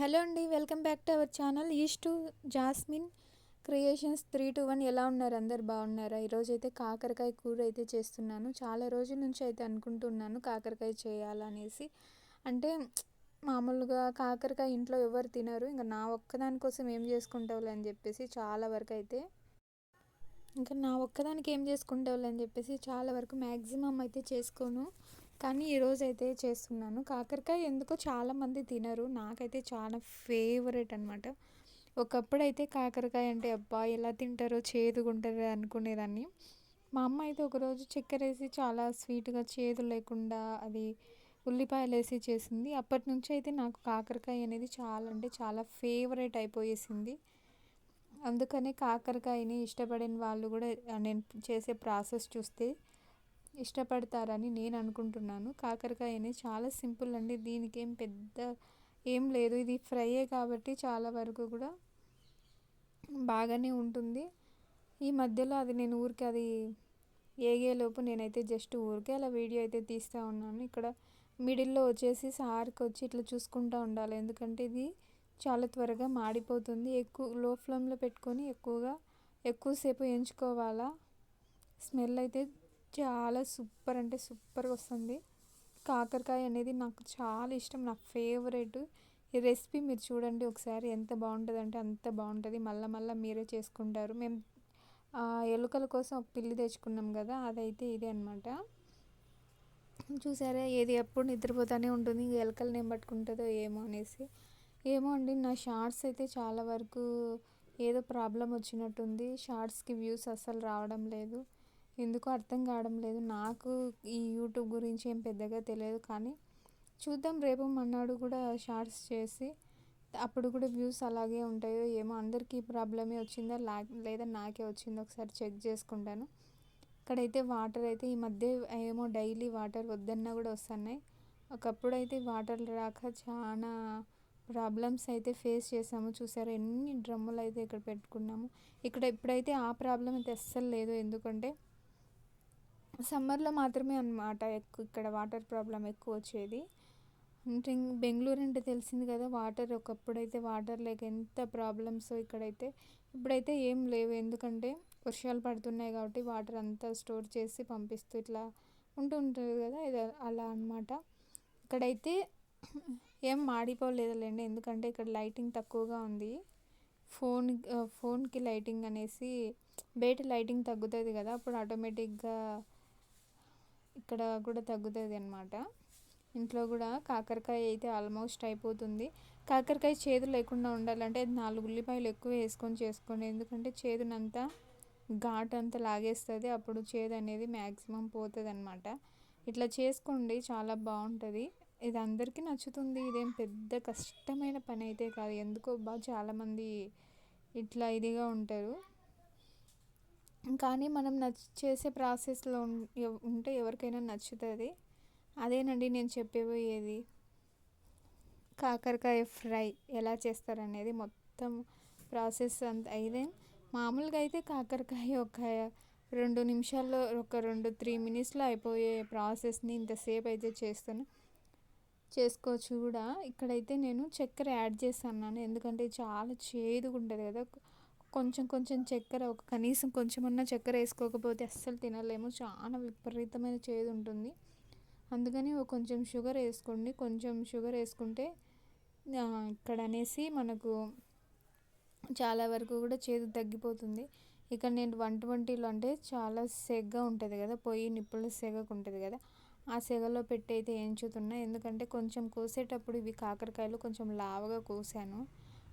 Hello అండి welcome back to our channel. East to Jasmine creations three two one. ఎలా ఉన్నారు? అందరు బాగున్నారా? ఈరోజు అయితే కాకరకాయ కూర అయితే చేస్తున్నాను. చాలా రోజుల నుంచి అయితే అనుకుంటున్నాను కాకరకాయ చేయాలనేసి. అంటే మామూలుగా కాకరకాయ ఇంట్లో ఎవరు తినరు. ఇంకా నా ఒక్కదానికోసం ఏం చేసుకుంటావులే అని చెప్పేసి చాలా వరకు అయితే. ఇంకా నా ఒక్కదానికి ఏం చేసుకుంటావులే అని చెప్పేసి చాలా వరకు మ్యాక్సిమం అయితే చేసుకోను. కానీ ఈరోజు అయితే చేస్తున్నాను. కాకరకాయ ఎందుకో చాలామంది తినరు. నాకైతే చాలా ఫేవరెట్ అనమాట ఒకప్పుడు అయితే కాకరకాయ అంటే అబ్బా ఎలా తింటారో చేదుగుంటారో అనుకునేదాన్ని. మా అమ్మ అయితే ఒకరోజు చక్కెర వేసి చాలా స్వీట్గా చేదు లేకుండా అది ఉల్లిపాయలు వేసి చేసింది. అప్పటి నుంచి అయితే నాకు కాకరకాయ అనేది చాలా అంటే చాలా ఫేవరెట్ అయిపోయేసింది. అందుకనే కాకరకాయని ఇష్టపడిన వాళ్ళు కూడా నేను చేసే ప్రాసెస్ చూస్తే ఇష్టపడతారని నేను అనుకుంటున్నాను. కాకరకాయని చాలా సింపుల్ అండి. దీనికి ఏం పెద్ద ఏం లేదు. ఇది ఫ్రైయే కాబట్టి చాలా వరకు కూడా బాగానే ఉంటుంది. ఈ మధ్యలో అది నేను ఊరికి అది ఏగేలోపు నేనైతే జస్ట్ ఊరికే అలా వీడియో అయితే తీస్తూ ఉన్నాను. ఇక్కడ మిడిల్లో వచ్చేసి సార్కి వచ్చి ఇట్లా చూసుకుంటూ ఉండాలి. ఎందుకంటే ఇది చాలా త్వరగా మాడిపోతుంది. ఎక్కువ లో ఫ్లేమ్లో పెట్టుకొని ఎక్కువగా ఎక్కువసేపు ఎంచుకోవాలా. స్మెల్ అయితే చాలా సూపర్ అంటే సూపర్గా వస్తుంది. కాకరకాయ అనేది నాకు చాలా ఇష్టం. నా ఫేవరెట్ ఈ రెసిపీ మీరు చూడండి ఒకసారి ఎంత బాగుంటుంది అంటే అంత బాగుంటుంది. మళ్ళీ మళ్ళీ మీరే చేసుకుంటారు. మేము ఎలుకల కోసం ఒక పిల్లి తెచ్చుకున్నాం కదా అదైతే ఇదే అనమాట చూసారా ఏది ఎప్పుడు నిద్రపోతూనే ఉంటుంది. ఇంక ఎలుకలు నేను పట్టుకుంటుందో ఏమో అనేసి. ఏమో అండి నా షార్ట్స్ అయితే చాలా వరకు ఏదో ప్రాబ్లం వచ్చినట్టుంది. షార్ట్స్కి వ్యూస్ అస్సలు రావడం లేదు. ఎందుకో అర్థం కావడం లేదు. నాకు ఈ యూట్యూబ్ గురించి ఏం పెద్దగా తెలియదు కానీ చూద్దాం. రేపు మన్నాడు కూడా షార్ట్స్ చేసి అప్పుడు కూడా వ్యూస్ అలాగే ఉంటాయో ఏమో. అందరికీ ప్రాబ్లమే వచ్చిందా? లేదా నాకే వచ్చిందో? ఒకసారి చెక్ చేసుకుంటాను. ఇక్కడైతే వాటర్ అయితే ఈ మధ్య ఏమో డైలీ వాటర్ వద్దన్నా కూడా వస్తున్నాయి. ఒకప్పుడు అయితే వాటర్ రాక చాలా ప్రాబ్లమ్స్ అయితే ఫేస్ చేసాము చూసారు? ఎన్ని డ్రమ్ములు అయితే ఇక్కడ పెట్టుకున్నాము. ఇక్కడ ఇప్పుడైతే ఆ ప్రాబ్లం అయితే అస్సలు లేదు. ఎందుకంటే సమ్మర్లో మాత్రమే అనమాట ఎక్కువ ఇక్కడ వాటర్ ప్రాబ్లం ఎక్కువ వచ్చేది. అంటే బెంగళూరు అంటే తెలిసింది కదా వాటర్ ఒకప్పుడైతే వాటర్ లేక ఎంత ప్రాబ్లమ్స్ ఇక్కడైతే ఇప్పుడైతే ఏం లేవు. ఎందుకంటే వర్షాలు పడుతున్నాయి కాబట్టి వాటర్ అంతా స్టోర్ చేసి పంపిస్తూ ఇట్లా ఉంటూ ఉంటుంది కదా ఇది అలా అనమాట ఇక్కడైతే ఏం మాడిపోలేదులేండి. ఎందుకంటే ఇక్కడ లైటింగ్ తక్కువగా ఉంది. ఫోన్ ఫోన్కి లైటింగ్ అనేసి బయట లైటింగ్ తగ్గుతుంది కదా అప్పుడు ఆటోమేటిక్గా ఇక్కడ కూడా తగ్గుతుంది అనమాట ఇంట్లో కూడా కాకరకాయ అయితే ఆల్మోస్ట్ అయిపోతుంది. కాకరకాయ చేదు లేకుండా ఉండాలంటే నాలుగు ఉల్లిపాయలు ఎక్కువ వేసుకొని చేసుకోండి. ఎందుకంటే చేదునంతా ఘాట్ అంతా లాగేస్తుంది. అప్పుడు చేదు అనేది మ్యాక్సిమం పోతుంది అనమాట ఇట్లా చేసుకోండి చాలా బాగుంటుంది. ఇది అందరికీ నచ్చుతుంది. ఇదేం పెద్ద కష్టమైన పని అయితే కాదు. ఎందుకో బాగా చాలామంది ఇట్లా ఇదిగా ఉంటారు. కానీ మనం నచ్ చేసే ప్రాసెస్లో ఉంటే ఎవరికైనా నచ్చుతుంది. అదేనండి నేను చెప్పబోయేది కాకరకాయ ఫ్రై ఎలా చేస్తారనేది మొత్తం ప్రాసెస్ అంత అయితే మామూలుగా అయితే కాకరకాయ ఒక రెండు నిమిషాల్లో ఒక రెండు త్రీ మినిట్స్లో అయిపోయే ప్రాసెస్ని ఇంతసేపు అయితే చేస్తాను. చేసుకోవచ్చు కూడా. ఇక్కడైతే నేను చక్కెర యాడ్ చేస్తాను ఎందుకంటే చాలా చేదుగా ఉంటుంది కదా. కొంచెం కొంచెం చక్కెర ఒక కనీసం కొంచెమన్నా చక్కెర వేసుకోకపోతే అస్సలు తినలేము. చాలా విపరీతమైన చేదు ఉంటుంది అందుకని ఒక కొంచెం షుగర్ వేసుకోండి. కొంచెం షుగర్ వేసుకుంటే ఇక్కడ అనేసి మనకు చాలా వరకు కూడా చేదు తగ్గిపోతుంది. ఇక్కడ నేను వంట వంటిలు అంటే చాలా సెగగా ఉంటుంది కదా పొయ్యి నిప్పులు సెగకు ఉంటుంది కదా ఆ సెగలో పెట్టి అయితే ఎంచుతున్నా ఎందుకంటే కొంచెం కోసేటప్పుడు ఇవి కాకరకాయలు కొంచెం లావుగా కోసాను.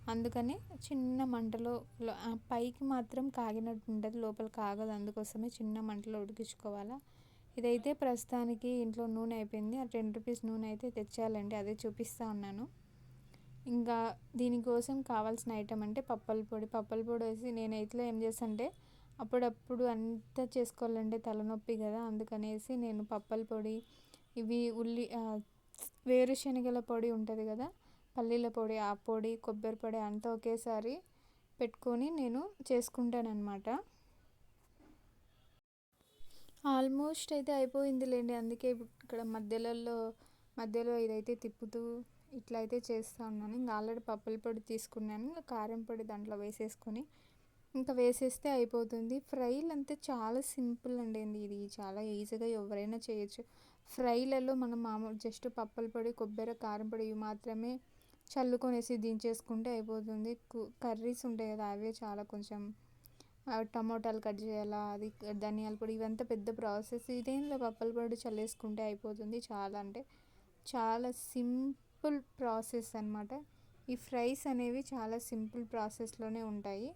అందుకని చిన్న మంటలో పైకి మాత్రం కాగినట్టు ఉంటుంది లోపల కాగదు. అందుకోసమే చిన్న మంటలో ఉడికించుకోవాలా. ఇదైతే ప్రస్తుతానికి ఇంట్లో నూనె అయిపోయింది. ఆ టెన్ రూపీస్ నూనె అయితే తెచ్చాలండి అదే చూపిస్తూ ఉన్నాను. ఇంకా దీనికోసం కావాల్సిన ఐటమ్ అంటే పప్పల పొడి. పప్పల పొడి వేసి నేను ఏం చేస్తానంటే అప్పుడప్పుడు అంతా చేసుకోవాలంటే తలనొప్పి కదా. అందుకనేసి నేను పప్పల పొడి ఇవి ఉల్లి వేరుశనగల పొడి ఉంటుంది కదా. పల్లీల పొడి ఆ పొడి కొబ్బరి పొడి అంతా ఒకేసారి పెట్టుకొని నేను చేసుకుంటానన్నమాట. ఆల్మోస్ట్ అయితే అయిపోయిందిలేండి. అందుకే ఇక్కడ మధ్యలలో మధ్యలో ఇదైతే తిప్పుతూ ఇట్లా అయితే చేస్తూ ఉన్నాను. ఇంకా ఆల్రెడీ పప్పుల పొడి తీసుకున్నాను. ఇంకా కారం పొడి దాంట్లో వేసేసుకొని ఇంకా వేసేస్తే అయిపోతుంది. ఫ్రైలు అంతే చాలా సింపుల్ అండి ఇది చాలా ఈజీగా ఎవరైనా చేయొచ్చు. ఫ్రైలలో మనం మామూలు జస్ట్ పప్పుల పొడి కొబ్బరి కారం పొడి ఇవి మాత్రమే చల్లుకొనేసి దించేసుకుంటే అయిపోతుంది. కర్రీస్ ఉంటాయి కదా అవే చాలా కొంచెం. టమోటాలు కట్ చేయాలా అది ధనియాల పొడి ఇవంతా పెద్ద ప్రాసెస్. ఇదేంలో పప్పుల పొడి చల్లేసుకుంటే అయిపోతుంది చాలా అంటే. చాలా సింపుల్ ప్రాసెస్ అనమాట ఈ ఫ్రైస్ అనేవి చాలా సింపుల్ ప్రాసెస్లోనే ఉంటాయి.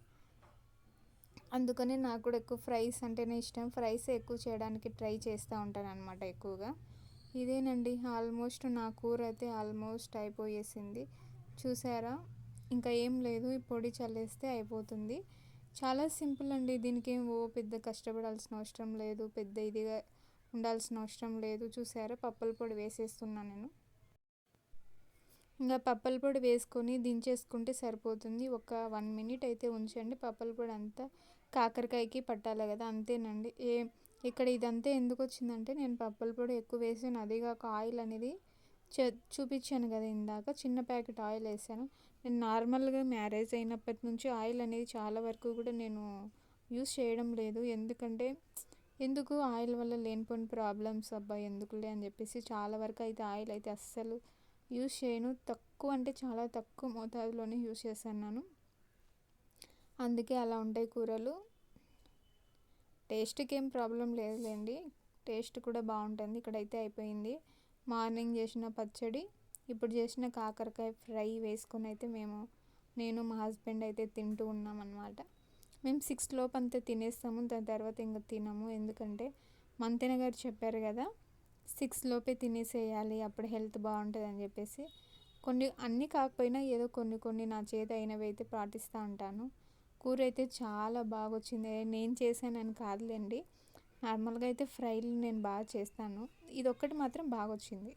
అందుకని నాకు కూడా ఎక్కువ ఫ్రైస్ అంటేనే ఇష్టం. ఫ్రైస్ ఎక్కువ చేయడానికి ట్రై చేస్తూ ఉంటాను అనమాట ఎక్కువగా. ఇదేనండి ఆల్మోస్ట్ నా కూర అయితే ఆల్మోస్ట్ అయిపోయేసింది. చూసారా? ఇంకా ఏం లేదు ఈ పొడి చల్లేస్తే అయిపోతుంది. చాలా సింపుల్ అండి దీనికి ఏం ఓ పెద్ద కష్టపడాల్సిన అవసరం లేదు పెద్ద ఇదిగా ఉండాల్సిన అవసరం లేదు. చూసారా? పప్పుల పొడి వేసేస్తున్నాను నేను. ఇంకా పప్పల పొడి వేసుకొని దించేసుకుంటే సరిపోతుంది. ఒక వన్ మినిట్ అయితే ఉంచండి. పప్పల పొడి అంతా కాకరకాయకి పట్టాలి కదా అంతేనండి. ఏ ఇక్కడ ఇదంతా ఎందుకు వచ్చిందంటే నేను పప్పల పొడి ఎక్కువ వేసాను. అదే కాక ఆయిల్ అనేది చూపించాను కదా ఇందాక. చిన్న ప్యాకెట్ ఆయిల్ వేసాను. నేను నార్మల్గా మ్యారేజ్ అయినప్పటి నుంచి ఆయిల్ అనేది చాలా వరకు కూడా నేను యూస్ చేయడం లేదు. ఎందుకంటే ఎందుకు ఆయిల్ వల్ల లేనిపోయిన ప్రాబ్లమ్స్ అబ్బా ఎందుకులే అని చెప్పేసి చాలా వరకు అయితే ఆయిల్ అయితే అస్సలు యూస్ చేయను. తక్కువ అంటే చాలా తక్కువ మోతాదులోనే యూస్ చేస్తున్నాను. అందుకే అలా ఉంటాయి కూరలు. టేస్ట్కి ఏం ప్రాబ్లం లేదులేండి. టేస్ట్ కూడా బాగుంటుంది. ఇక్కడైతే అయిపోయింది. మార్నింగ్ చేసిన పచ్చడి ఇప్పుడు చేసిన కాకరకాయ ఫ్రై వేసుకొని అయితే మేము నేను మా హస్బెండ్ అయితే తింటూ ఉన్నాం అనమాట మేము సిక్స్ లోపు అంతా తినేస్తాము దాని తర్వాత ఇంకా తినము. ఎందుకంటే మంతెన గారు చెప్పారు కదా సిక్స్ లోపే తినేసేయాలి అప్పుడు హెల్త్ బాగుంటుంది అని చెప్పేసి. కొన్ని అన్నీ కాకపోయినా ఏదో కొన్ని కొన్ని నా చేత అయినవి అయితే పాటిస్తూ ఉంటాను. కూర అయితే చాలా బాగా వచ్చింది నేను చేశానని కాదులేండి. నార్మల్గా అయితే ఫ్రైలు నేను బాగా చేస్తాను. ఇది ఒక్కటి మాత్రం బాగా వచ్చింది